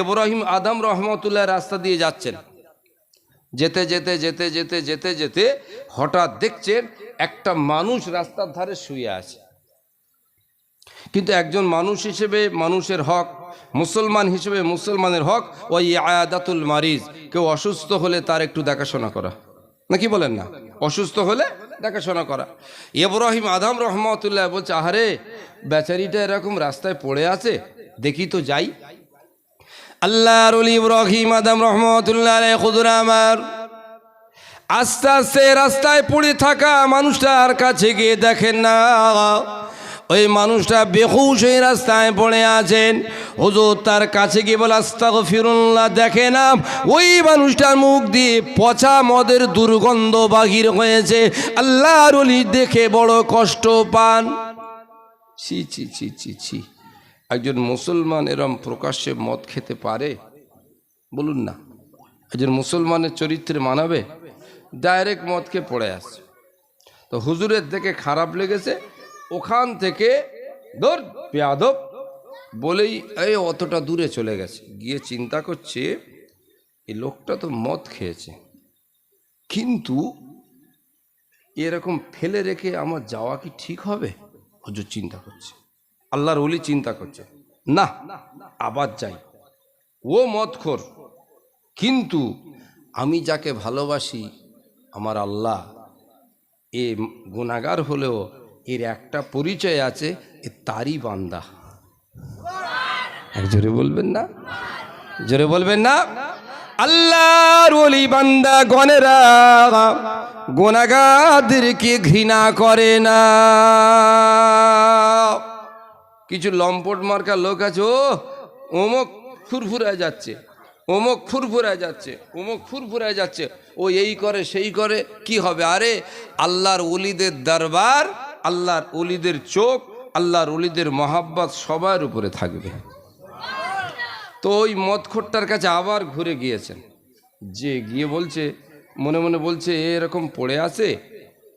ইব্রাহিম আদম রহমতুল্লাহ রাস্তা দিয়ে যাচ্ছেন। যেতে যেতে যেতে যেতে যেতে যেতে হঠাৎ দেখছেন একটা মানুষ রাস্তার ধারে শুয়ে আছে। কিন্তু একজন মানুষ হিসেবে মানুষের হক, মুসলমান হিসেবে মুসলমানের হক, ওই আয়াদাতুল মারিজ। কেউ অসুস্থ হলে তার একটু দেখাশোনা করা। নাকি বলেন না? অসুস্থ হলে দেখাশোনা করা। ইব্রাহিম আদম রহমতুল্লাহ বলছে, আহারে, বেচারিটা এরকম রাস্তায় পড়ে আছে, দেখি তো যাই। আল্লাহর অলি ইব্রাহিম আদম রহমতুল্লাহ খুদুর আমার। আস্তে আস্তে রাস্তায় পড়ে থাকা মানুষটার কাছে গিয়ে দেখেন না, ওই মানুষটা বেহুশ ওই রাস্তায় পড়ে আছেন। হুজুর তার কাছে গিয়ে বলে আস্তাগ ফিরুল্লাহ দেখে না ওই মানুষটার মুখ দিয়ে পচা মদের দুর্গন্ধ বাহির হয়েছে। আল্লাহর দেখে বড় কষ্ট পান। ছি ছি ছি ছি ছি। একজন মুসলমান এরম প্রকাশ্যে মদ খেতে পারে? বলুন না। একজন মুসলমানের চরিত্রে মানাবে? ডাইরেক্ট মদকে পড়ে আসছে তো হুজুরের দেখে খারাপ লেগেছে, ওখান থেকে ধর পেয়াদব বলেই, এই, অতটা দূরে চলে গেছে। গিয়ে চিন্তা করছে, এই লোকটা তো মদ খেয়েছে। কিন্তু এরকম ফেলে রেখে আমার যাওয়া কি ঠিক হবে? হুজুর চিন্তা করছে। আল্লাহর ওলি চিন্তা করছে। না আবার যাই ও মদখোর, কিন্তু আমি যাকে ভালোবাসি, আমার আল্লাহ। এ গুণাগার হলেও এর একটা পরিচয় আছে, এ তারই বান্দা। এক জোরে বলবেন না? জোরে বলবেন না? আল্লাহর ওলি বান্দা গনেরা গোনাগাদেরকে ঘৃণা করে না। কিছু লম্পট মার্কা লোক আছে, ও, অমুক ফুরফুরায় যাচ্ছে, অমুক ফুরফুরায় যাচ্ছে, অমুক ফুরফুরায় যাচ্ছে, ও এই করে, সেই করে, কি হবে? আরে, আল্লাহর অলিদের দরবার, আল্লাহর অলিদের চোখ, আল্লাহর অলিদের মহাব্বত সবার উপরে থাকবে। তো ওই মদখোরটার কাছে আবার ঘুরে গিয়েছেন। যে গিয়ে বলছে, মনে মনে বলছে, এরকম পড়ে আছে,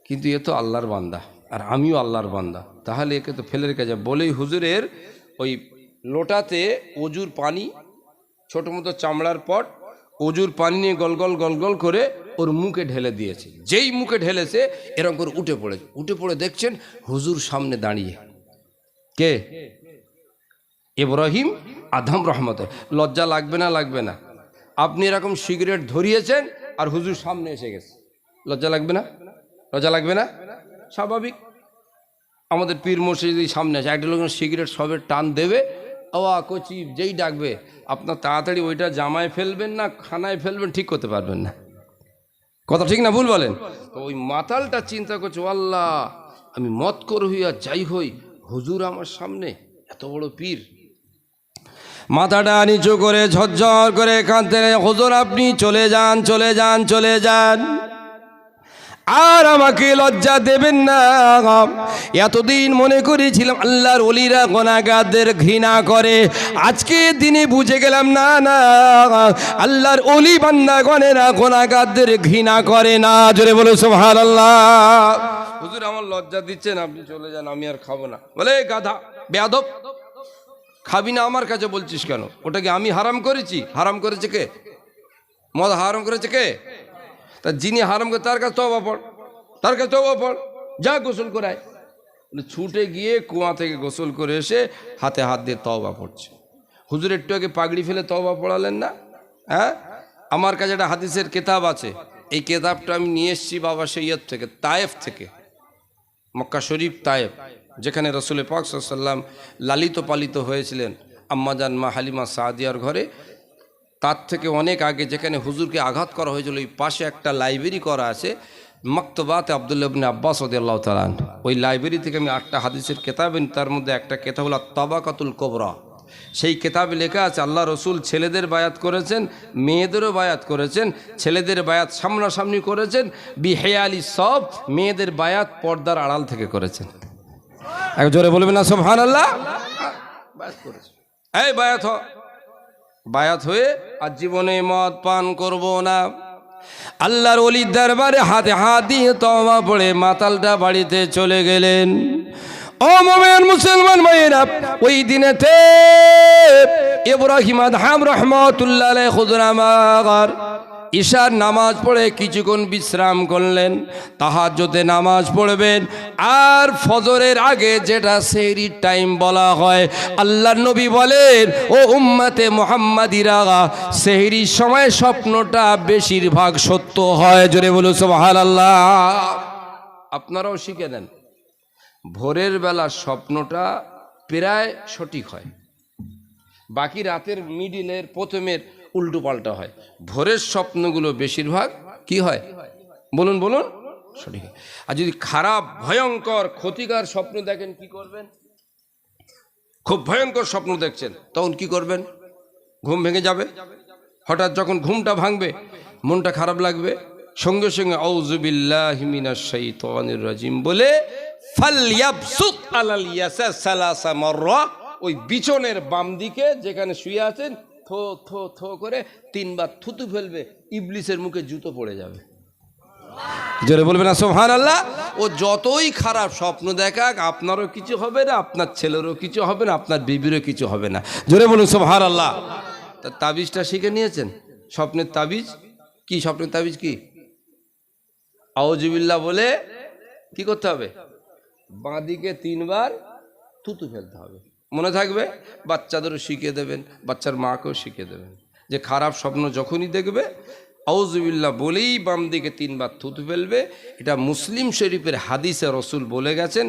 কিন্তু এ তো আল্লাহর বান্দা। আর আমিও আল্লাহর বান্দা। তাহলে একে তো ফেলে রেখে যায় বলেই হুজুরের ওই লোটাতে অজুর পানি, ছোট মতো চামড়ার পট, অজুর পানি নিয়ে গলগল গলগল করে ওর মুখে ঢেলে দিয়েছে। যেই মুখে ঢেলেছে, এরকম করে উঠে পড়েছে উঠে পড়ে দেখছেন হুজুর সামনে দাঁড়িয়ে। কে? ইব্রাহিম আধম রহমত লজ্জা লাগবে না লাগবে না। আপনি এরকম সিগারেট ধরিয়েছেন আর হুজুর সামনে এসে গেছে। লজ্জা লাগবে না? লজ্জা লাগবে না? স্বাভাবিক। আমাদের পীর মসজিদ যদি সামনে আছে। একটা লোক সিগারেট সবের টান দেবে। ওয়া কচি যেই ডাকবে, আপনার তাড়াতাড়ি ওইটা জামায় ফেলবেন না, খানায় ফেলবেন, ঠিক করতে পারবেন না। কথা ঠিক না, ভুল বলেন? তো ওই মাতালটা চিন্তা করছে, আল্লাহ, আমি মত কর হইয়া যাই হই, হুজুর আমার সামনে, এত বড় পীর। মাথাটা নিচু করে ঝরঝর করে কাঁদতে হুজুর, আপনি চলে যান চলে যান চলে যান। আর আমাকে লজ্জা দেবেন না। এতদিন মনে করেছিলাম আল্লাহর অলিরা গোনাগাদের ঘৃণা করে। আজকে দিনে বুঝে গেলাম, না না, আল্লাহর অলি বান্দা গণেরা গোনাগাদের ঘৃণা করে না। জোরে বলে সোহার আল্লাহ হুজুর, আমার লজ্জা দিচ্ছেন, আপনি চলে যান, আমি আর খাব না। বলে গাধা, বেয়াদব, খাবি না আমার কাছে বলছিস কেন? ওটাকে আমি হারাম করেছি? হারাম করেছে কে? মদ হারাম করেছে কে? তা যিনি হারাম করে তার কাছে তবা পড়, তার কাছে তবা পড়, যা গোসল করায়। ছুটে গিয়ে কুয়া থেকে গোসল করে এসে হাতে হাত দিয়ে তবা পড়ছে। হুজুর একটু আগে পাগড়ি ফেলে তবা পড়ালেন না? হ্যাঁ? আমার কাছে একটা হাদিসের কেতাব আছে। এই কেতাবটা আমি নিয়ে এসেছি বাবা সৈয়দ থেকে, তায়েফ থেকে। মক্কা শরীফ তায়েব যেখানে রসুল পাক সাল্লাম লালিত পালিত হয়েছিলেন। আম্মাজান মা হালিমা সাদিয়ার ঘরে তার থেকে অনেক আগে যেখানে হুজুরকে আঘাত করা হয়েছিল, ওই পাশে একটা লাইব্রেরি করা আছে, মক্তবাতে আবদুল্লাবনে আব্বাস ওদিয়াল্লাহ তালান ওই লাইব্রেরি থেকে আমি আটটা হাদিসের কেতাব তার মধ্যে একটা কেতাব হলো তবাকাতুল কোবরা। সেই কেতাবে লেখা আছে, আল্লাহ রসুল ছেলেদের বায়াত করেছেন, মেয়েদেরও বায়াত করেছেন, ছেলেদের বায়াত সামনাসামনি করেছেন, বিহেয়ালি সব মেয়েদের বায়াত পর্দার আড়াল থেকে করেছেন। এক জোরে বলবেন না সব হান আল্লাহ বায়াত এই বায়াত হ। বায়াত হয়ে আর জীবনে মদ পান করব না। আল্লাহর অলির দরবারে হাতে হাত দিয়ে তবা পড়ে মাতালটা বাড়িতে চলে গেলেন। ও মোমেন মুসলমান ভাইয়েরা, ওই দিনেতে ইব্রাহিম আদহাম রহমতুল্লাহ খুদরামাগার ঈশার নামাজ পড়ে কিছুক্ষণ বিশ্রাম করলেন তাহাজ্জতে নামাজ পড়বেন। আর ফজরের আগে যেটা সেহরির টাইম বলা হয় আল্লাহ নবী বলেন, ও উম্মাতে মোহাম্মদিরা, সেহরির সময় স্বপ্নটা বেশিরভাগ সত্য হয়। জোরে বলো সোহাল আল্লাহ আপনারাও শিখে নেন। ভোরের বেলা স্বপ্নটা প্রায় সঠিক হয়। বাকি রাতের মিডিলের প্রথমের উল্টো পাল্টা হয়। ভোরের স্বপ্নগুলো বেশিরভাগ কি হয়? বলুন বলুন। সঠিক। আর যদি খারাপ, ভয়ঙ্কর, ক্ষতিকার স্বপ্ন দেখেন, কি করবেন? খুব ভয়ঙ্কর স্বপ্ন দেখছেন, তখন কি করবেন? ঘুম ভেঙে যাবে। হঠাৎ যখন ঘুমটা ভাঙবে, মনটা খারাপ লাগবে। সঙ্গে সঙ্গে আউজুবিল্লাহ মিনাশ শাইতানির রাজিম বলে ওই বিছনের বাম দিকে যেখানে শুয়ে আছেন থো থো থো করে তিনবার থুতু ফেলবে ইবলিসের মুখে জুতো পড়ে যাবে। জোরে বলবেন না সোহান আল্লাহ ও যতই খারাপ স্বপ্ন দেখাক আপনারও কিছু হবে না আপনার ছেলেরও কিছু হবে না আপনার বিবিরও কিছু হবে না। জোরে বলুন সোহান আল্লাহ তা তাবিজটা শিখে নিয়েছেন? স্বপ্নের তাবিজ? কি স্বপ্নের তাবিজ কি? আউজিবিল্লা বলে কি করতে হবে? বাঁদিকে তিনবার থুতু ফেলতে হবে। মনে থাকবে? বাচ্চাদেরও শিখিয়ে দেবেন, বাচ্চার মাকেও শিখিয়ে দেবেন। যে খারাপ স্বপ্ন যখনই দেখবে আউজুবিল্লাহ বলেই বাম দিকে তিনবার থুতু ফেলবে। এটা মুসলিম শরীফের হাদিসে রসুল বলে গেছেন,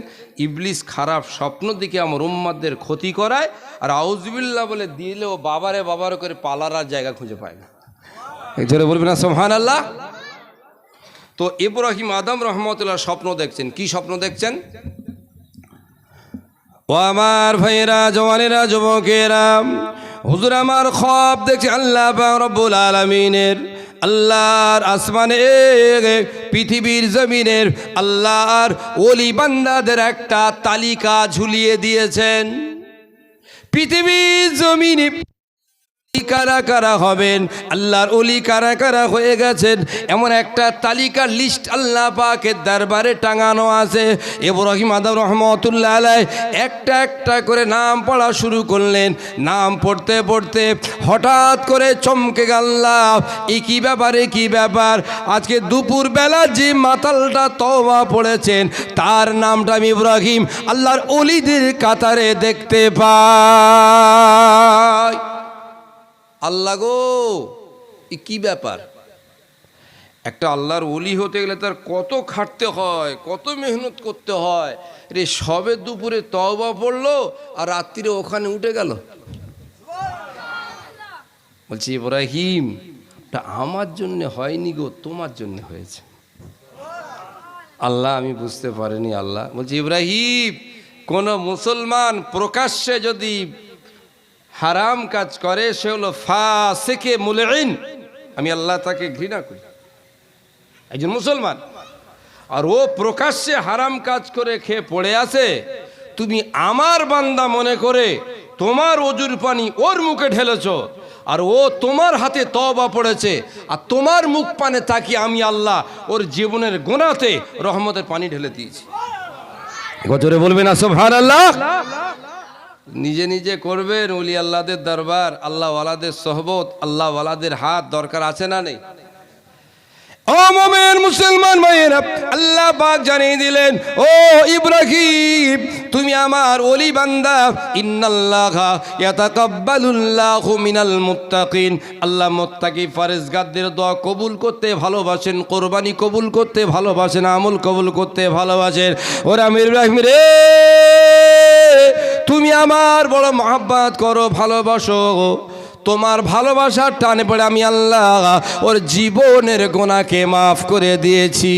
ইবলিস খারাপ স্বপ্ন দিকে আমার উম্মাদের ক্ষতি করায়, আর আউজুবিল্লাহ বলে দিলেও বাবারে বাবার করে পালার আর জায়গা খুঁজে পায় না। জোরে বলবে না সোহান আল্লাহ তো ইব্রাহিম আদম রহমতুল্লাহ স্বপ্ন দেখছেন। কি স্বপ্ন দেখছেন? ও আমার ভাইয়েরা, জওয়ানেরা, যুবকেরা, হুজুর আমার খব দেখছি, আল্লাহ রব্বুল আলমিনের, আল্লাহর আসমানে, পৃথিবীর জমিনের, আল্লাহর ওলি বান্দাদের একটা তালিকা ঝুলিয়ে দিয়েছেন। পৃথিবীর জমিনে কারা কারা হবেন? আল্লাহর অলি কারা কারা হয়ে গেছেন? এমন একটা তালিকার লিস্ট আল্লাহ পাকের দরবারে টাঙানো আছে। ইব্রাহিম আদম রহমতুল্লাহ আলাই একটা একটা করে নাম পড়া শুরু করলেন। নাম পড়তে পড়তে হঠাৎ করে চমকে গেল্লাহ এই কী ব্যাপারে কি ব্যাপার? আজকে দুপুর বেলা যে মাতালটা তওবা পড়েছেন, তার নামটা আমি ইব্রাহিম, আল্লাহর অলিদের কাতারে দেখতে পাই। আল্লাহ গো, এ কি ব্যাপার? একটা আল্লাহর ওলি হতে গেলে তার কত খাটতে হয়, কত মেহনত করতে হয়। রে, সবে দুপুরে তওবা পড়ল আর রাত্রিরে ওখানে উঠে গেল। বলছি, ইব্রাহিম আমার জন্য হয়নি গো, তোমার জন্য হয়েছে। আল্লাহ, আমি বুঝতে পারিনি, আল্লাহ। বলছি, ইব্রাহিম, কোন মুসলমান প্রকাশ্যে যদি হারাম কাজ করে, সে হলো ফাসেকে মুলেইন আমি আল্লাহ তাকে ঘৃণা করি। একজন মুসলমান। আর ও প্রকাশ্যে হারাম কাজ করে খেয়ে পড়ে আছে, তুমি আমার বান্দা মনে করে তোমার অজুর পানি ওর মুখে ঢেলেছ, আর ও তোমার হাতে তবা পড়েছে, আর তোমার মুখ পানে তাকিয়ে আমি আল্লাহ ওর জীবনের গোনাতে রহমতের পানি ঢেলে দিয়েছি। গজরে বলবে না সোভান আল্লাহ নিজে নিজে করবেন উলি আল্লাহদের দরবার আল্লাহওয়ালাদের সহবত আল্লাহওয়ালাদের হাত দরকার আছে না নেই? ও মোমেন মুসলমান ভাইয়েরা, আল্লাহ পাক জানিয়ে দিলেন, ও ইব্রাহিম, তুমি আমার ওলি বান্দা। ইন্নাল্লাহা ইয়াতাকাব্বালুল্লাহু মিনাল মুত্তাকিন। আল্লাহ মুত্তাকি ফারেজগারদের দোয়া কবুল করতে ভালোবাসেন, কোরবানি কবুল করতে ভালোবাসেন, আমল কবুল করতে ভালোবাসেন। ওরা ইব্রাহিম, রে, তুমি আমার বড় মহাব্বাত করো, ভালোবাসো। তোমার ভালোবাসার টানে পড়ে আমি আল্লাহ ওর জীবনের গোনাকে মাফ করে দিয়েছি।